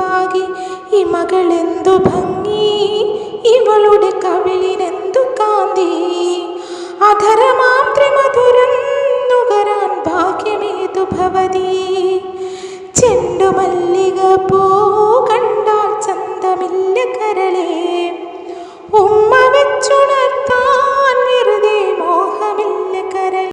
പാകി. ഈ മകളെന്തു ഭംഗി. ഇവളുടെ കവിളിനെന്തു കാന്തി. അധരമാം ത്രിമധുരം നുകരാൻ ഭാഗ്യമേതു ഭവതി.